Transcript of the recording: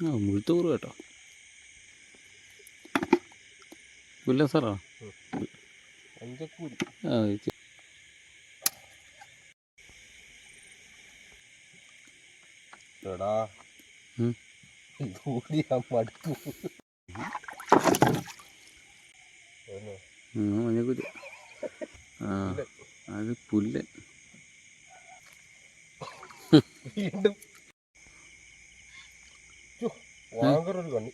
ആ മുഴുത്തൂറ് കേട്ടോ. പുല്ല സാറാ. ആ എടാ. മടുത്തു. മഞ്ഞക്കുരി. ആ അത് പുല്ല്. വീണ്ടും వాంగరు కానీ